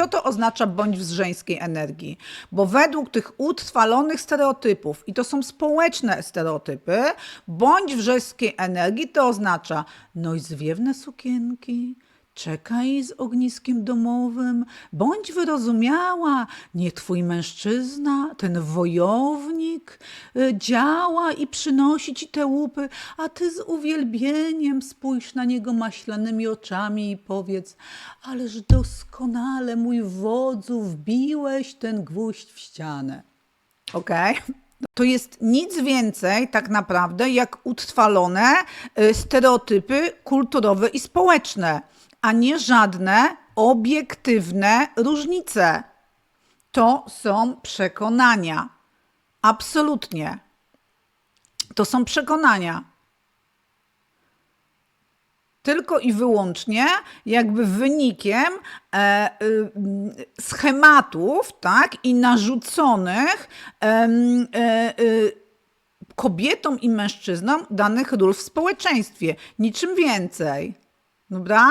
co to oznacza bądź w żeńskiej energii? Bo według tych utrwalonych stereotypów, i to są społeczne stereotypy, bądź w żeńskiej energii to oznacza noś zwiewne sukienki, Czekaj z ogniskiem domowym, bądź wyrozumiała, niech twój mężczyzna, ten wojownik, y, działa i przynosi ci te łupy, a ty z uwielbieniem spójrz na niego maślanymi oczami i powiedz, ależ doskonale, mój wodzu, wbiłeś ten gwóźdź w ścianę. Okej? To jest nic więcej tak naprawdę jak utrwalone y, stereotypy kulturowe i społeczne, a nie żadne obiektywne różnice. To są przekonania. Absolutnie. To są przekonania. Tylko i wyłącznie jakby wynikiem e, y, schematów, tak, i narzuconych e, y, kobietom i mężczyznom danych ról w społeczeństwie. Niczym więcej. Dobra?